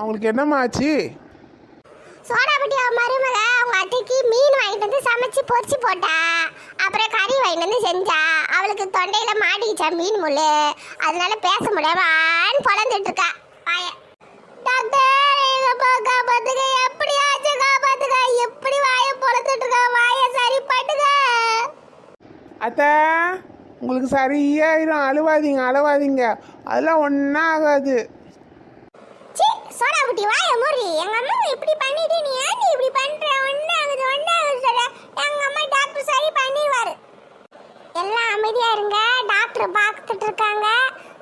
அவங்களுக்கு என்னம்மா ஆச்சு? சோடாபட்டி மருமக அவங்க அத்தைக்கு மீன் வாங்கிட்டு வந்து சமைச்சு பொரிச்சு போட்டா. அப்புறம் கறி வாங்கிட்டு வந்து செஞ்சா. அவளுக்கு தொண்டையில மாட்டிக்கிச்சா மீன் முள்ளு. அதனால பேச முடியாம ஆன்னு பொழந்துட்டு இருக்கா வாய. டாக்டர் எங்க அப்பா காப்பாத்துங்க எப்படி ஆச்சு காப்பாத்துங்க எப்படி வாய பொழந்துட்டு இருக்கா வாய சரி பண்ணுங்க அத்தை உங்களுக்கு சரியாயிரும். அழுவாதீங்க அழுவாதீங்க. அதெல்லாம் ஒன்றும் ஆகாது சோடாபுட்டி வாய மூடி. எங்க அம்மா இப்படி பண்ணிட்டு நீ ஏன் இப்படி பண்ற? ஒண்ணு ஆகுது ஒண்ணு ஆகுது சொல்ற எங்க அம்மா டாக்டர் சரி பண்ணிடுவாரு. எல்லாம் அமைதியா இருங்க. டாக்டர் பார்த்துட்டு இருக்காங்க.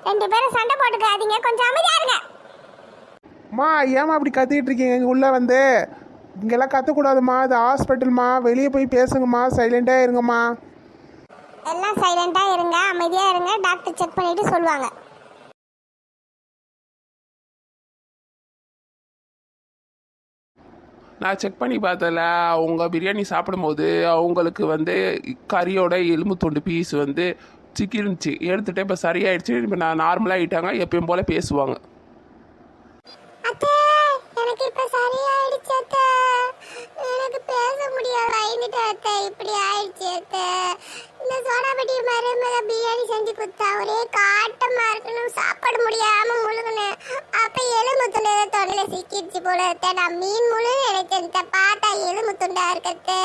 ரெண்டு பேரும் சண்டை போட்டுக்காதீங்க. கொஞ்சம் அமைதியா இருங்க. அம்மா ஏம்மா அப்படி கத்திக்கிட்டு இருக்கீங்க? இங்கே உள்ளே வந்து. இங்கெல்லாம் கத்தக்கூடாதும்மா. இது ஹாஸ்பிட்டல்மா. வெளியே போய் பேசுங்கம்மா. சைலண்டாக இருங்கம்மா. எல்லாம் சைலண்டா இருங்க. அமைதியா இருங்க. டாக்டர் செக் பண்ணிட்டு சொல்லுவாங்க. நான் செக் பண்ணி பார்த்தல அவங்க பிரியாணி சாப்பிடும்போது அவங்களுக்கு வந்து கறியோட எலும்பு துண்டு பீஸ் வந்து சிக்கிருந்துச்சு எடுத்துகிட்டு இப்போ சரியாயிடுச்சு. இப்போ நான் நார்மலாக ஆகிட்டாங்க எப்பயும் போல் பேசுவாங்க. அத்தை எனக்கு எனக்கு பேச பிரியாணி செஞ்சு சாப்பாடு முடியாம துண்டு சிக்கிடுச்சு போல இருக்க நான் மீன் முழு நினைச்சேன் அத்தை. பார்த்தா எலும்பு துண்டா இருக்கத்தை